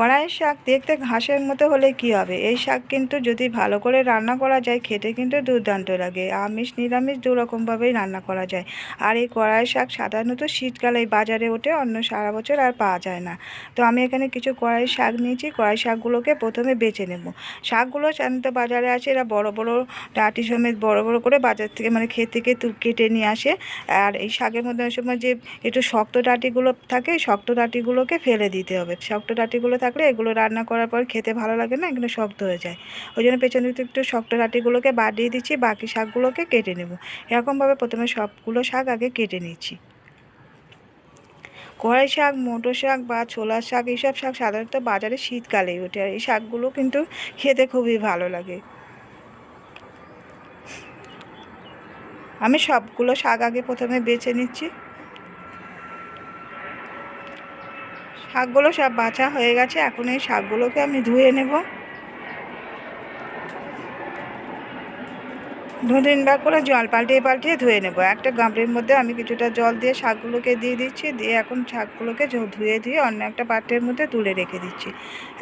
কড়াইয়ের শাক দেখতে ঘাসের মতো হলে কি হবে? এই শাক কিন্তু যদি ভালো করে রান্না করা যায়, খেতে কিন্তু দুর্দান্ত লাগে। আমিষ, নিরামিষ দু রকমভাবেই রান্না করা যায়। আর এই কড়াইয়ের শাক সাধারণত শীতকালে বাজারে ওঠে, অন্য সারা বছর আর পাওয়া যায় না। তো আমি এখানে কিছু কড়াই শাক নিয়েছি। কড়াই শাকগুলোকে প্রথমে বেছে নেব। শাকগুলো সাধারণত বাজারে আছে এরা বড় বড় ডাটি সমেত বড় বড় করে বাজার থেকে মানে ক্ষেত থেকে কেটে নিয়ে আসে। আর এই শাকের মধ্যে সময় যে একটু শক্ত ডাটিগুলো থাকে, শক্ত ডাটিগুলোকে ফেলে দিতে হবে। শক্ত ডাঁটিগুলো থাকলে এগুলো রান্না করার পর খেতে ভালো লাগে না, এগুলো শক্ত হয়ে যায়। ওই জন্য পেছন দিকে একটু শক্ত ডাঁটিগুলোকে বাদ দিয়ে দিচ্ছি, বাকি শাকগুলোকে কেটে নেব। এরকমভাবে প্রথমে সবগুলো শাক আগে কেটে নিচ্ছি। কড়াই শাক, মোটর শাক বা ছোলা শাক, এইসব শাক সাধারণত বাজারে শীতকালেই ওঠে, আর এই শাকগুলো কিন্তু খেতে খুবই ভালো লাগে। আমি সবগুলো শাক আগে প্রথমে বেছে নিচ্ছি। শাকগুলো সব বাছা হয়ে গেছে, এখন এই শাকগুলোকে আমি ধুয়ে নেব। দু তিনবার করে জল পাল্টিয়ে পাল্টিয়ে ধুয়ে নেব। একটা গামলির মধ্যে আমি কিছুটা জল দিয়ে শাকগুলোকে দিয়ে দিচ্ছি, দিয়ে এখন শাকগুলোকে ধুয়ে ধুয়ে অন্য একটা পাত্রের মধ্যে তুলে রেখে দিচ্ছি।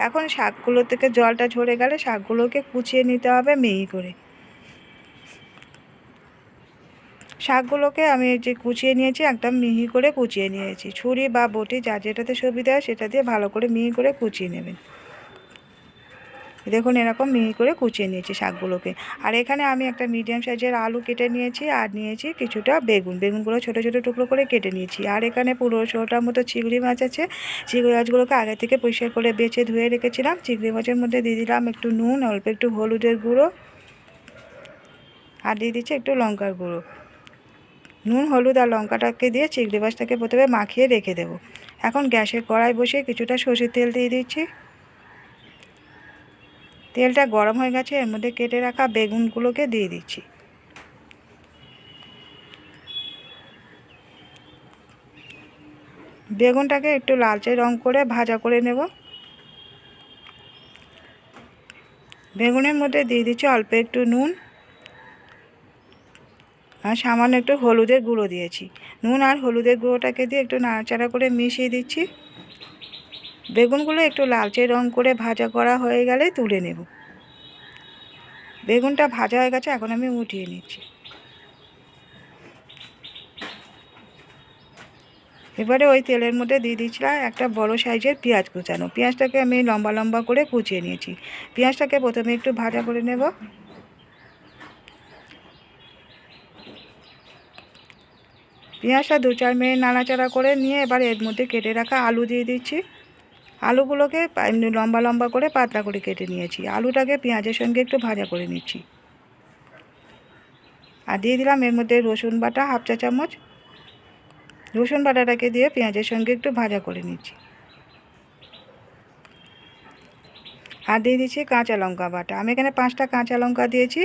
এখন শাকগুলো থেকে জলটা ঝরে গেলে শাকগুলোকে কুচিয়ে নিতে হবে, মিহি করে। শাকগুলোকে আমি যে কুচিয়ে নিয়েছি, একদম মিহি করে কুচিয়ে নিয়েছি। ছুরি বা বটি যা যেটাতে সুবিধা হয় সেটা দিয়ে ভালো করে মিহি করে কুচিয়ে নেবেন। দেখুন এরকম মিহি করে কুচিয়ে নিয়েছি শাকগুলোকে। আর এখানে আমি একটা মিডিয়াম সাইজের আলু কেটে নিয়েছি আর নিয়েছি কিছুটা বেগুন। বেগুনগুলো ছোটো ছোটো টুকরো করে কেটে নিয়েছি। আর এখানে পুরো শোটার মতো চিংড়ি মাছ আছে। চিংড়ি মাছগুলোকে আগে থেকে পরিষ্কার করে বেছে ধুয়ে রেখেছিলাম। চিংড়ি মাছের মধ্যে দিয়ে দিলাম একটু নুন, অল্প একটু হলুদের গুঁড়ো। আর দিয়ে দিচ্ছি একটু লঙ্কার গুঁড়ো। নুন, হলুদ আর লঙ্কাটাকে দিয়ে চিংড়ি মাছটাকে প্রথমে মাখিয়ে রেখে দেবো। এখন গ্যাসের কড়াই বসিয়ে কিছুটা সর্ষের তেল দিয়ে দিচ্ছি। তেলটা গরম হয়ে গেছে, এর মধ্যে কেটে রাখা বেগুনগুলোকে দিয়ে দিচ্ছি। বেগুনটাকে একটু লালচে রং করে ভাজা করে নেব। বেগুনের মধ্যে দিয়ে দিচ্ছি অল্প একটু নুন। আর সামান্য একটু হলুদের গুঁড়ো দিয়েছি। নুন আর হলুদের গুঁড়োটাকে দিয়ে একটু নাড়াচাড়া করে মিশিয়ে দিচ্ছি। বেগুনগুলো একটু লালচে রং করে ভাজা করা হয়ে গেলে তুলে নেব। বেগুনটা ভাজা হয়ে গেছে, এখন আমি উঠিয়ে নিচ্ছি। এবারে ওই তেলের মধ্যে দিয়ে দিচ্ছিলাম একটা বড় সাইজের পেঁয়াজ কুচানো। পেঁয়াজটাকে আমি লম্বা লম্বা করে কুচিয়ে নিয়েছি। পেঁয়াজটাকে প্রথমে একটু ভাজা করে নেব। পেঁয়াজটা দু চার মিনিট নাড়াচাড়া করে নিয়ে এবার এর মধ্যে কেটে রাখা আলু দিয়ে দিচ্ছি। আলুগুলোকে এমনি লম্বা লম্বা করে পাতলা করে কেটে নিয়েছি। আলুটাকে পেঁয়াজের সঙ্গে একটু ভাজা করে নিচ্ছি। আর দিয়ে দিলাম এর মধ্যে রসুন বাটা হাফ চা চামচ। রসুন বাটাটাকে দিয়ে পেঁয়াজের সঙ্গে একটু ভাজা করে নিচ্ছি। আর দিয়ে দিচ্ছি কাঁচা লঙ্কা বাটা। আমি এখানে পাঁচটা কাঁচা লঙ্কা দিয়েছি।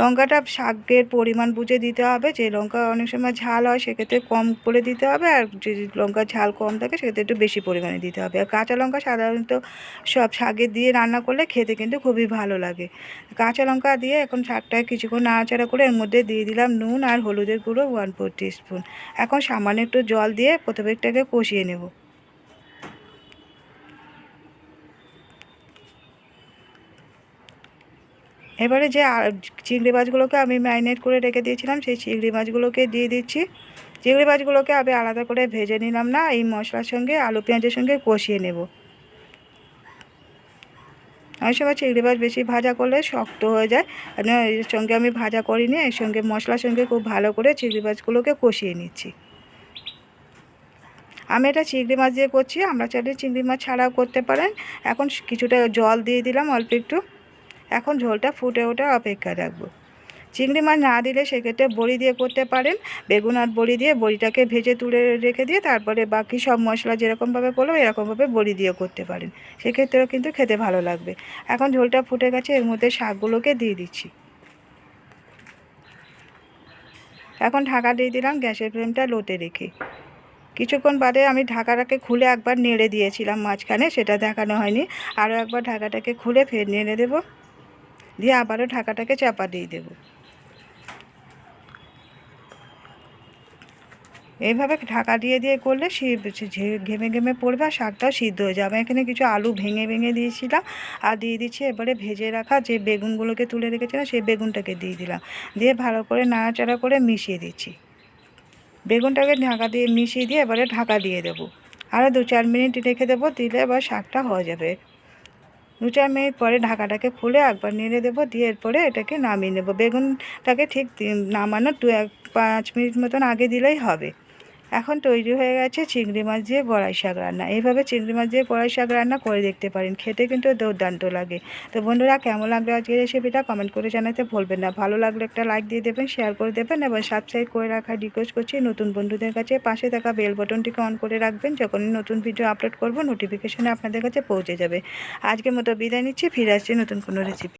লঙ্কাটা শাকের পরিমাণ বুঝে দিতে হবে। যে লঙ্কা অনেক সময় ঝাল হয়, সেক্ষেত্রে কম করে দিতে হবে। আর যে লঙ্কার ঝাল কম থাকে, সেক্ষেত্রে একটু বেশি পরিমাণে দিতে হবে। আর কাঁচা লঙ্কা সাধারণত সব শাকে দিয়ে রান্না করলে খেতে কিন্তু খুবই ভালো লাগে। কাঁচা লঙ্কা দিয়ে এখন শাকটা কিছুক্ষণ নাড়াচাড়া করে এর মধ্যে দিয়ে দিলাম নুন আর হলুদের গুঁড়ো ওয়ান ফোর স্পুন এখন সামান্য একটু জল দিয়ে প্রথমে এটাকে কষিয়ে নেব। এবারে যে চিংড়ি মাছগুলোকে আমি ম্যারিনেট করে রেখে দিয়েছিলাম, সেই চিংড়ি মাছগুলোকে দিয়ে দিচ্ছি। চিংড়ি মাছগুলোকে আমি আলাদা করে ভেজে নিলাম না, এই মশলার সঙ্গে, আলু পেঁয়াজের সঙ্গে কষিয়ে নেব। অনেক সময় চিংড়ি মাছ বেশি ভাজা করলে শক্ত হয়ে যায় এর সঙ্গে আমি ভাজা করিনি, এর সঙ্গে মশলার সঙ্গে খুব ভালো করে চিংড়ি মাছগুলোকে কষিয়ে নিচ্ছি। আমি এটা চিংড়ি মাছ দিয়ে করছি, আমরা চাইলে চিংড়ি মাছ ছাড়াও করতে পারেন। এখন কিছুটা জল দিয়ে দিলাম অল্প একটু। এখন ঝোলটা ফুটে ওঠার অপেক্ষা রাখব। চিংড়ি মাছ না দিলে সেক্ষেত্রে বড়ি দিয়ে করতে পারেন। বেগুন আর বড়ি দিয়ে বড়িটাকে ভেজে তুলে রেখে দিয়ে তারপরে বাকি সব মশলা যেরকমভাবে করল এরকমভাবে বড়ি দিয়ে করতে পারেন। সেক্ষেত্রেও কিন্তু খেতে ভালো লাগবে। এখন ঝোলটা ফুটে গেছে, এর মধ্যে শাকগুলোকে দিয়ে দিচ্ছি। এখন ঢাকা দিয়ে দিলাম গ্যাসের ফ্লেমটা লোতে রেখে। কিছুক্ষণ বাদে আমি ঢাকাটাকে খুলে একবার নেড়ে দিয়েছিলাম মাঝখানে, সেটা দেখানো হয়নি। আরও একবার ঢাকাটাকে খুলে ফের নেড়ে দেবো। দিয়ে আবারও ঢাকাটাকে চাপা দিয়ে দেবো। এইভাবে ঢাকা দিয়ে দিয়ে করলে ঘেমে ঘেমে পড়বে আর শাকটাও সিদ্ধ হয়ে যাবে। এখানে কিছু আলু ভেঙে ভেঙে দিয়েছিলাম আর দিয়ে দিচ্ছি এবারে ভেজে রাখা যে বেগুনগুলোকে তুলে রেখেছিলাম সেই বেগুনটাকে দিয়ে দিলাম। দিয়ে ভালো করে নাড়াচাড়া করে মিশিয়ে দিচ্ছি। বেগুনটাকে ঢাকা দিয়ে মিশিয়ে দিয়ে এবারে ঢাকা দিয়ে দেবো। আরও দু চার মিনিট রেখে দেবো, দিলে এবার শাকটা হয়ে যাবে। দু মিনিট পরে ঢাকাটাকে খুলে একবার নেড়ে দেবো, দিয়ে এরপরে এটাকে নামিয়ে নেব। বেগুনটাকে ঠিক নামানোর দু এক পাঁচ মিনিট মতন আগে দিলেই হবে। এখন তৈরি হয়ে গেছে চিংড়ি মাছ দিয়ে গড়াই শাক রান্না। এইভাবে চিংড়ি মাছ দিয়ে গড়াই শাক রান্না করে দেখতে পারেন। খেতে কিন্তু দুর্দান্ত লাগে। তো বন্ধুরা, কেমন লাগল আজকের রেসিপিটা কমেন্ট করে জানাতে ভুলবেন না। ভালো লাগলে একটা লাইক দিয়ে দেবেন শেয়ার করে দেবেন এবং সাবস্ক্রাইব করে রাখার রিকোয়েস্ট করছি। নতুন বন্ধুদের কাছে পাশে থাকা বেল বটনটিকে অন করে রাখবেন। যখনই নতুন ভিডিও আপলোড করব নোটিফিকেশনে আপনাদের কাছে পৌঁছে যাবে। আজকের মতো বিদায় নিচ্ছি। ফিরে আসছি নতুন কোনো রেসিপি